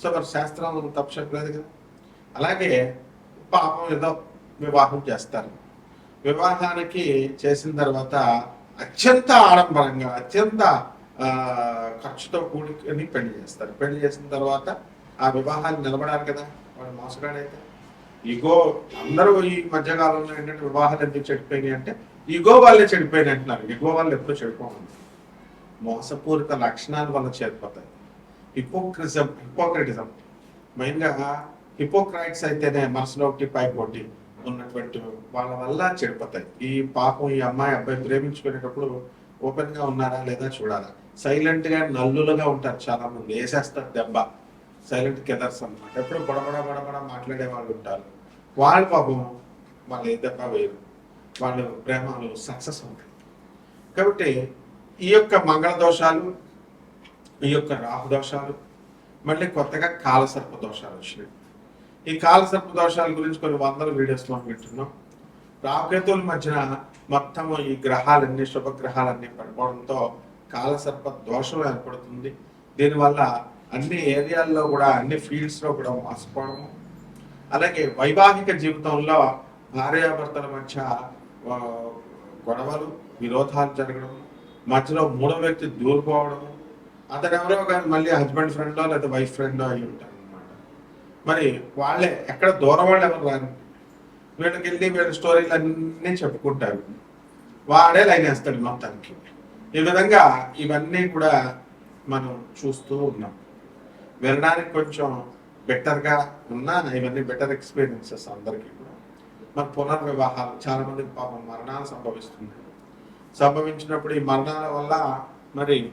So మరి శాస్త్రం తప్పు చెప్పలేదు కదా. అలాగే పాపం ఏదో వివాహం చేస్తారు. వివాహానికి చేసిన తర్వాత అత్యంత ఆడంబరంగా అత్యంత ఖర్చుతో కూడుకొని పెళ్ళి చేస్తారు. పెళ్ళి చేసిన తర్వాత ఆ వివాహాలు నిలబడాలి కదా వాడు మోసగాడైతే. ఈగో అందరూ ఈ మధ్యకాలంలో ఏంటంటే వివాహాలు ఎందుకు చెడిపోయినాయి అంటే ఈగో వాళ్ళే చెడిపోయినాయి అంటున్నారు. ఈగో వాళ్ళు ఎప్పుడు చెడిపోవాలి మోసపూరిత లక్షణాలు వల్ల చేరిపోతాయి. హిపోక్రిజం హిపోక్రటిజం మెయిన్గా హిపోక్రైట్స్ అయితేనే మనసులో ఒకటి పైకి ఉన్నటువంటి వాళ్ళ వల్ల చెడిపోతాయి. ఈ పాపం ఈ అమ్మాయి అబ్బాయి ప్రేమించుకునేటప్పుడు ఓపెన్గా ఉన్నారా లేదా చూడాలా? సైలెంట్గా నల్లులుగా ఉంటారు చాలా మంది వేసేస్తారు దెబ్బ. సైలెంట్ కెదర్స్ అన్నమాట. ఎప్పుడు బుడబడ బడబడ మాట్లాడే వాళ్ళు ఉంటారు. వాళ్ళ పాపం వాళ్ళు ఏ దెబ్బ వేరు. వాళ్ళు ప్రేమలు సక్సెస్ ఉంటాయి కాబట్టి ఈ యొక్క మంగళ దోషాలు ఈ యొక్క రాహు దోషాలు మళ్ళీ కొత్తగా కాలసర్ప దోషాలు వచ్చినాయి. ఈ కాలసర్ప దోషాల గురించి కొన్ని వందల వీడియోస్లో వింటున్నాం. రాహుకేతువుల మధ్యన మొత్తం ఈ గ్రహాలన్నీ శుభగ్రహాలన్నీ పడిపోవడంతో కాలసర్ప దోషం ఏర్పడుతుంది. దీనివల్ల అన్ని ఏరియాల్లో కూడా అన్ని ఫీల్డ్స్లో కూడా మోసపోవడము. అలాగే వైవాహిక జీవితంలో భార్యాభర్తల మధ్య గొడవలు విరోధాలు జరగడం మధ్యలో మూడో వ్యక్తి దూరిపోవడం అతను ఎవరో కానీ మళ్ళీ హస్బెండ్ ఫ్రెండో లేదా వైఫ్ ఫ్రెండో అయి ఉంటారు అనమాట మరి వాళ్ళే ఎక్కడ దూరం వాళ్ళు ఎవరు రాని వీళ్ళకి వెళ్ళి వీళ్ళ స్టోరీలు అన్నీ చెప్పుకుంటారు. వాడే లైన్ వేస్తాడు మొత్తానికి. ఈ విధంగా ఇవన్నీ కూడా మనం చూస్తూ ఉన్నాం. వినడానికి కొంచెం బెటర్గా ఉన్నా ఇవన్నీ బెటర్ ఎక్స్పీరియన్సెస్ అందరికీ కూడా. మరి పునర్వివాహాలు చాలా మంది పాపం మరణాలు సంభవిస్తుంది సంభవించినప్పుడు ఈ మరణాల వల్ల మరి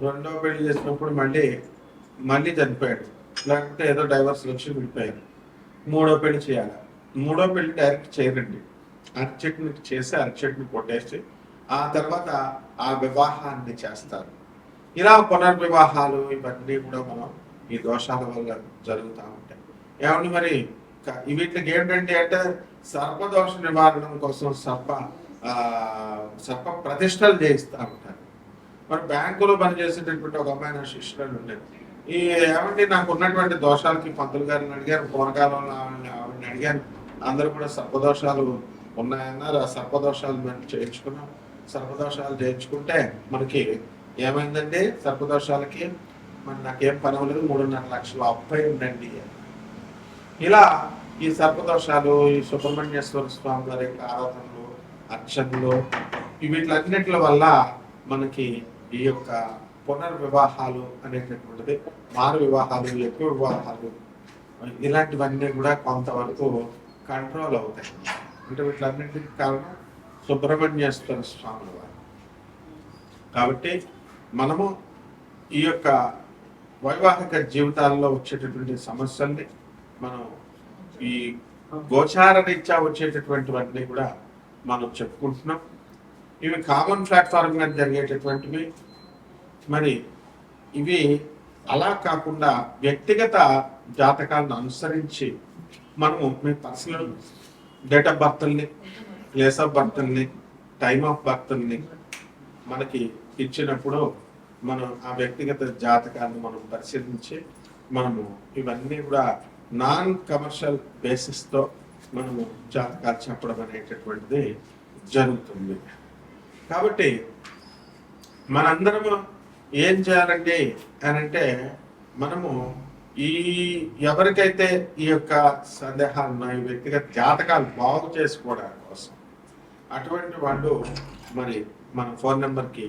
రెండో పెళ్ళి చేసినప్పుడు మళ్ళీ మళ్ళీ చనిపోయాడు. లేకపోతే ఏదో డైవర్స్ వచ్చి విడిపోయారు మూడో పెళ్ళి చేయాలి. మూడో పెళ్ళి డైరెక్ట్ చేయరండి. అరచెట్ని చేసి అరచెట్ని కొట్టేసి ఆ తర్వాత ఆ వివాహాన్ని చేస్తారు. ఇలా పునర్వివాహాలు ఇవన్నీ కూడా మనం ఈ దోషాల వల్ల జరుగుతూ ఉంటాయి. ఏమండి మరి? వీటికి ఏంటంటే అంటే సర్పదోష నివారణ కోసం సర్ప సర్ప ప్రతిష్టలు చేయిస్తూ ఉంటారు. మరి బ్యాంకులో పనిచేసేటటువంటి ఒక అమ్మాయి నా శిష్యులు ఉండేది. ఈ ఏమండి నాకు ఉన్నటువంటి దోషాలకి పంతులు గారిని అడిగాను పూర్వకాలంలో ఆవిడని ఆవిడని అడిగాను. అందరూ కూడా సర్పదోషాలు ఉన్నాయన్నారు. ఆ సర్పదోషాలు మేము చేయించుకున్నాం సర్పదోషాలు చేయించుకుంటే మనకి ఏమైందండి? సర్పదోషాలకి మరి నాకేం పని అవ్వలేదు. మూడున్నర లక్షలు అప్పై ఉండండి. ఇలా ఈ సర్పదోషాలు ఈ సుబ్రహ్మణ్యేశ్వర స్వామి గారి ఆరాధనలు అర్చనలు ఈ వీటిలన్నిటి వల్ల మనకి ఈ యొక్క పునర్వివాహాలు అనేటటువంటిది మారు వివాహాలు ఎక్కువ వివాహాలు ఇలాంటివన్నీ కూడా కొంతవరకు కంట్రోల్ అవుతాయి. అంటే వీటన్నింటికి కారణం సుబ్రహ్మణ్యేశ్వర స్వామి వారు. కాబట్టి మనము ఈ యొక్క వైవాహిక జీవితాల్లో వచ్చేటటువంటి సమస్యల్ని మనం ఈ గోచారరీత్యా వచ్చేటటువంటివన్నీ కూడా మనం చెప్పుకుంటున్నాం. ఇవి కామన్ ప్లాట్ఫామ్ మీద జరిగేటటువంటివి. మరి ఇవి అలా కాకుండా వ్యక్తిగత జాతకాలను అనుసరించి మనము మీ పర్సనల్ డేట్ ఆఫ్ బర్త్ని ప్లేస్ ఆఫ్ బర్త్ని టైమ్ ఆఫ్ బర్త్ని మనకి ఇచ్చినప్పుడు మనం ఆ వ్యక్తిగత జాతకాన్ని మనం పరిశీలించి మనము ఇవన్నీ కూడా నాన్ కమర్షియల్ బేసిస్తో మనము జాతకాలు చెప్పడం అనేటటువంటిది జరుగుతుంది. కాబట్టి మనందరము ఏం చేయాలండి అని అంటే మనము ఈ ఎవరికైతే ఈ యొక్క సందేహాలు ఉన్నాయి వ్యక్తిగత జాతకాలు బాగు చేసుకోవడం కోసం అటువంటి వాళ్ళు మరి మన ఫోన్ నెంబర్కి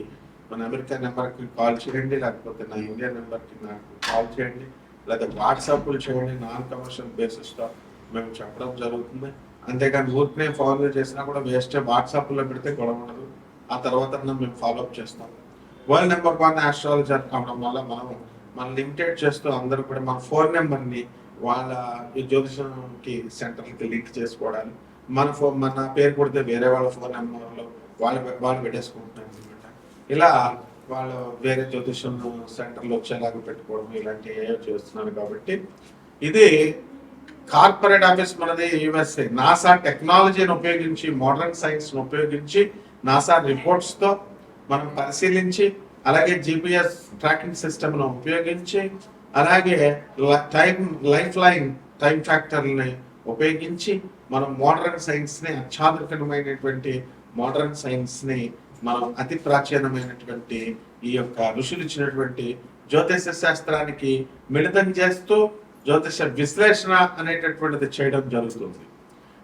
మన అమెరికా నెంబర్కి కాల్ చేయండి లేకపోతే నా ఇండియా నెంబర్కి నాకు కాల్ చేయండి లేదా వాట్సాప్లు చేయండి నాన్ కమర్షియల్ బేసిస్తో మేము చెప్పడం జరుగుతుంది. అంతేకాని ఊరికనే ఫాలో చేసినా కూడా వేస్ట్ వాట్సాప్లో పెడితే గొడవ ఉండదు. ఆ తర్వాత మేము ఫాలోఅప్ చేస్తాం. వరల్డ్ నెంబర్ వన్ ఆస్ట్రాలజర్ కావడం వల్ల మనం మనం లిమిటెడ్ చేస్తూ అందరూ కూడా మన ఫోన్ నెంబర్ని వాళ్ళ జ్యోతిషంకి సెంటర్కి లింక్ చేసుకోవడానికి మన ఫోన్ మన పేరు కొడితే వేరే వాళ్ళ ఫోన్ నెంబర్లో వాళ్ళు వాళ్ళు పెట్టేసుకుంటున్నారు అనమాట ఇలా వాళ్ళు వేరే జ్యోతిషం సెంటర్లో వచ్చేలాగా పెట్టుకోవడం ఇలాంటివి ఏవో చేస్తున్నారు కాబట్టి ఇది కార్పొరేట్ ఆఫీస్ మనది యుఎస్ఏ నాసా టెక్నాలజీని ఉపయోగించి మోడర్న్ సైన్స్ ఉపయోగించి నాసా రిపోర్ట్స్తో మనం పరిశీలించి అలాగే జిపిఎస్ ట్రాకింగ్ సిస్టమ్ను ఉపయోగించి అలాగే టైం లైఫ్ లైన్ టైం ఫ్యాక్టర్ని ఉపయోగించి మనం మోడర్న్ సైన్స్ని అత్యాధునికమైనటువంటి మోడర్న్ సైన్స్ని మనం అతి ప్రాచీనమైనటువంటి ఈ యొక్క ఋషులు ఇచ్చినటువంటి జ్యోతిష శాస్త్రానికి మిళితం చేస్తూ జ్యోతిష విశ్లేషణ అనేటటువంటిది చేయడం జరుగుతుంది.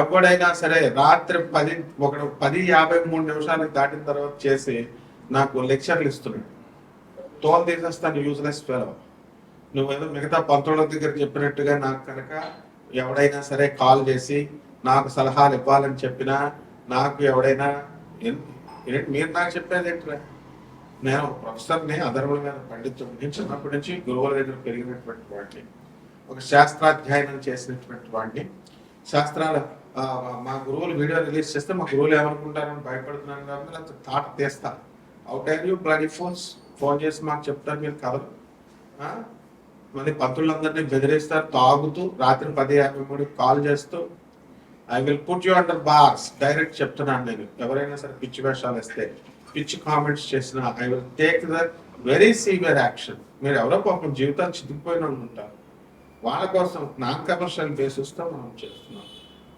ఎప్పుడైనా సరే రాత్రి పది ఒక పది యాభై మూడు నిమిషాలకు దాటిన తర్వాత చేసి నాకు లెక్చర్లు ఇస్తున్నాడు. తోలు తీసేస్తాను యూజ్లెస్ ఫెలో నువ్వేదో మిగతా పంతుల దగ్గర చెప్పినట్టుగా నాకు కనుక ఎవడైనా సరే కాల్ చేసి నాకు సలహాలు ఇవ్వాలని చెప్పినా నాకు ఎవడైనా మీరు నాకు చెప్పేది ఏంటరా? నేను ప్రొఫెసర్ని అధర్వుల మీద పండితుడిని చిన్నప్పటి నుంచి గురువుల దగ్గర పెరిగినటువంటి వాడిని. ఒక శాస్త్రాధ్యయనం చేసినటువంటి వాడిని. శాస్త్రాల మా గురువులు వీడియో రిలీజ్ చేస్తే మా గురువులు ఏమనుకుంటారని భయపడుతున్నాను కాబట్టి అంత తాట తీస్తా. Out are you bloody phones phone చేసి మాకు చెప్తారు మీరు కథలు మళ్ళీ పంతులందరినీ బెదిరిస్తారు తాగుతూ రాత్రి పది యాభై మూడు కాల్ చేస్తూ I will put you under bars direct చెప్తున్నాను నేను. ఎవరైనా సరే పిచ్చి వేషాలు వేస్తే పిచ్చి కామెంట్స్ చేసినా I will take the very severe action మీరు ఎవరో పాపం జీవితాలు చితికిపోయిన వాళ్ళు ఉంటారు. వాళ్ళ కోసం నాన్ కమర్షియల్ బేసిస్తో మనం చేస్తున్నాం.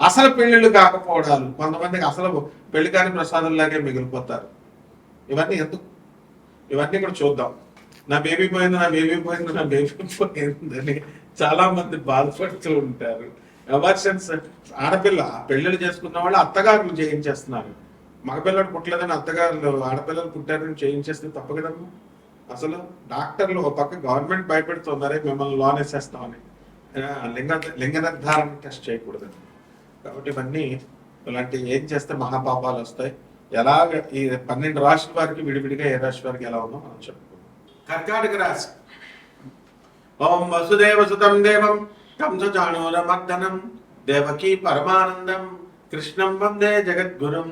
అసలు పెళ్ళిళ్ళు కాకపోవడాలు కొంతమందికి అసలు పెళ్ళి కాని ప్రసాదంలాగే మిగిలిపోతారు. ఇవన్నీ ఎందుకు? ఇవన్నీ కూడా చూద్దాం. నా బేబీ పోయింది నా బేబీ పోయింది నా బేబీ పోయిందని చాలా మంది బాధపడుతూ ఉంటారు. ఎవర్షన్స్? ఆడపిల్ల పెళ్ళిళ్ళు చేసుకున్న వాళ్ళు అత్తగారులు చేయించేస్తున్నారు. మగపిల్లడు పుట్టలేదని అత్తగారులు ఆడపిల్లలు పుట్టారని చేయించేస్తే తప్ప కదమ్మా. అసలు డాక్టర్లు ఒక పక్క గవర్నమెంట్ భయపెడుతున్నారే మిమ్మల్ని లోన్ వేసేస్తామని. లింగ లింగ నిర్ధారణ టెస్ట్ చేయకూడదని. కాబట్టి ఇవన్నీ ఇలాంటి ఏం చేస్తే మహాపాపాలు వస్తాయి? ఎలాగ ఈ పన్నెండు రాష్ట్ర వారికి విడివిడిగా ఏ రాశి వారికి ఎలా ఉందో మనం చెప్పుకుందాం. కర్కాటక రాశి. ఓం వసుదేవ సుతం దేవం కంసచాణూరమర్దనం దేవకీ పరమానందం కృష్ణం వందే జగద్గురం.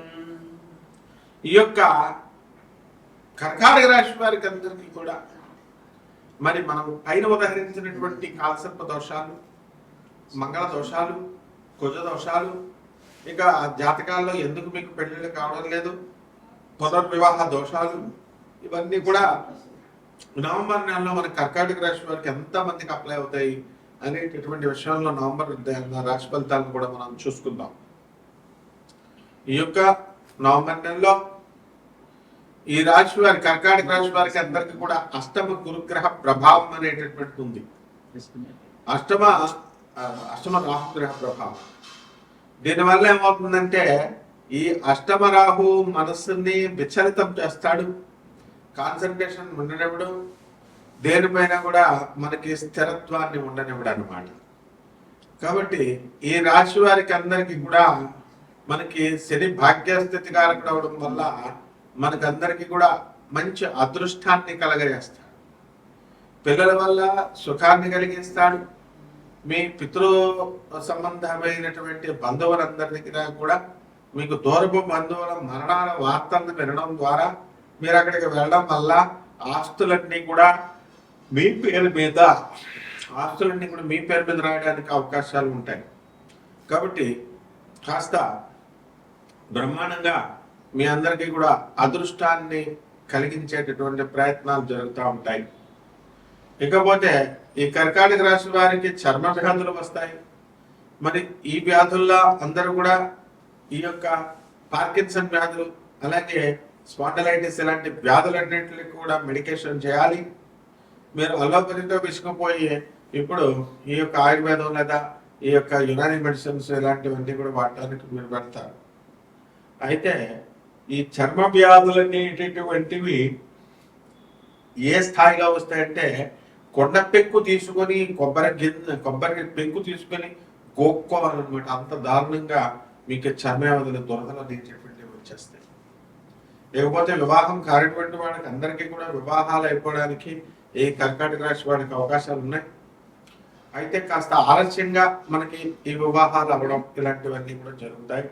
ఈ యొక్క కర్కాటక రాశి వారికి అందరికీ కూడా మరి మనం పైన ఉదహరించినటువంటి కాలసర్ప దోషాలు మంగళ దోషాలు కుజదోషాలు ఇక జాతకాల్లో ఎందుకు మీకు పెళ్ళిళ్ళు కావడం లేదు? పునర్వివాహ దోషాలు. ఇవన్నీ కూడా నవంబర్ నెలలో మన కర్కాటక రాశి వారికి ఎంత మందికి అప్లై అవుతాయి అనేటటువంటి విషయంలో నవంబర్ రాశి ఫలితాలను కూడా మనం చూసుకుందాం. ఈ యొక్క నవంబర్ నెలలో ఈ రాశి వారి కర్కాటక రాశి వారికి అందరికి కూడా అష్టమ గురుగ్రహ ప్రభావం అనేటటువంటి ఉంది. అష్టమ అష్టమ రాహుగ్రహ ప్రభావం. దీనివల్ల ఏమవుతుందంటే ఈ అష్టమరాహు మనస్సుని విచలితం చేస్తాడు. కాన్సన్ట్రేషన్ ఉండనివ్వడం దేనిపైన కూడా మనకి స్థిరత్వాన్ని ఉండనివ్వడం అనమాట కాబట్టి ఈ రాశి వారికి అందరికీ కూడా మనకి శని భాగ్యస్థితి కారకుడు అవడం వల్ల మనకందరికీ కూడా మంచి అదృష్టాన్ని కలగజేస్తాడు. పిల్లల వల్ల సుఖాన్ని కలిగిస్తాడు. మీ పితృ సంబంధమైనటువంటి బంధువులందరికీ కూడా మీకు దూరపు బంధువుల మరణాల వార్తలను వినడం ద్వారా మీరు అక్కడికి వెళ్ళడం వల్ల ఆస్తులన్నీ కూడా మీ పేరు మీద ఆస్తులన్నీ కూడా మీ పేరు మీద రాయడానికి అవకాశాలు ఉంటాయి. కాబట్టి కాస్త బ్రహ్మాండంగా మీ అందరికీ కూడా అదృష్టాన్ని కలిగించేటటువంటి ప్రయత్నాలు జరుగుతూ ఉంటాయి. ఇకపోతే ఈ కర్కాటక రాశి వారికి చర్మ వ్యాధులు వస్తాయి. మరి ఈ వ్యాధుల్లో అందరూ కూడా ఈ యొక్క పార్కిన్సన్ వ్యాధులు అలాగే స్పాండలైటిస్ ఇలాంటి వ్యాధులన్నింటికి కూడా మెడికేషన్ చేయాలి. మీరు అలోపతితో విసుకుపోయి ఇప్పుడు ఈ యొక్క ఆయుర్వేదం లేదా ఈ యొక్క యునాని మెడిసిన్స్ ఇలాంటివన్నీ కూడా వాడటానికి మీరు పెడతారు అయితే ఈ చర్మ వ్యాధులు అనేటటువంటివి ఏ స్థాయిగా వస్తాయంటే కొండ పెంకు తీసుకొని కొబ్బరి గిన్నె కొబ్బరి పెంకు తీసుకొని గోక్కోవాలన్నమాట అంత దారుణంగా మీకు చర్మ వ్యాధులు దురదలు అనేటటువంటివి వచ్చేస్తాయి. లేకపోతే వివాహం కానిటువంటి వాళ్ళకి అందరికీ కూడా వివాహాలు అయిపోవడానికి ఈ కర్కాటక రాశి వాడికి అవకాశాలు ఉన్నాయి. అయితే కాస్త ఆలస్యంగా మనకి ఈ వివాహాలు అవ్వడం ఇలాంటివన్నీ కూడా జరుగుతాయి.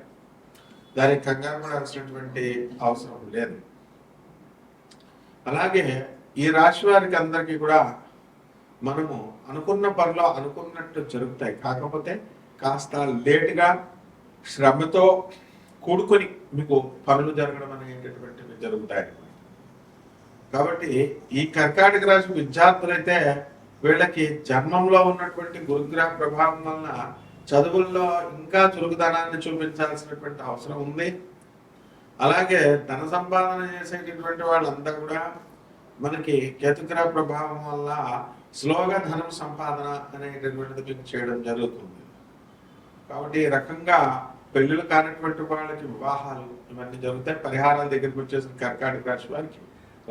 దానికి కంగారు పడాల్సినటువంటి అవసరం లేదు. అలాగే ఈ రాశి వారికి అందరికీ కూడా మనము అనుకున్న పనులు అనుకున్నట్టు జరుగుతాయి. కాకపోతే కాస్త లేటుగా శ్రమతో కూడుకొని మీకు పనులు జరగడం అనేటటువంటివి జరుగుతాయి. కాబట్టి ఈ కర్కాటక రాశి విద్యార్థులైతే వీళ్ళకి జన్మంలో ఉన్నటువంటి గురుగ్రహ ప్రభావం వలన చదువుల్లో ఇంకా చురుకుదనాన్ని చూపించాల్సినటువంటి అవసరం ఉంది. అలాగే ధన సంపాదన చేసేటటువంటి వాళ్ళంతా కూడా మనకి కేతుగ్రహ ప్రభావం వల్ల స్లోగా ధనం సంపాదన అనేటటువంటిది మీకు చేయడం జరుగుతుంది. కాబట్టి ఈ రకంగా పెళ్ళిళ్ళు కానటువంటి వాళ్ళకి వివాహాలు ఇవన్నీ జరుగుతాయి. పరిహారాల దగ్గరికి వచ్చేసిన కర్కాటక రాశి వారికి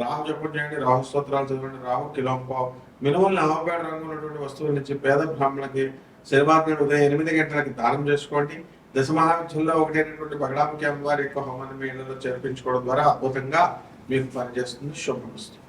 రాహు జపం చేయండి రాహు స్తోత్రాలు చదవండి రాహు కిలోంపో మినుములు నవపేట రంగు ఉన్నటువంటి వస్తువుల నుంచి పేద బ్రాహ్మణులకి శనివారం ఉదయం ఎనిమిది గంటలకి దానం చేసుకోండి. దశ మహావిద్యుల్లో ఒకటైనటువంటి బగడాముఖి అమ్మవారి యొక్క హోమాన్ని మీ ఇళ్ళలో చేర్పించుకోవడం ద్వారా అద్భుతంగా మీకు పనిచేస్తుంది. శుభమస్తుంది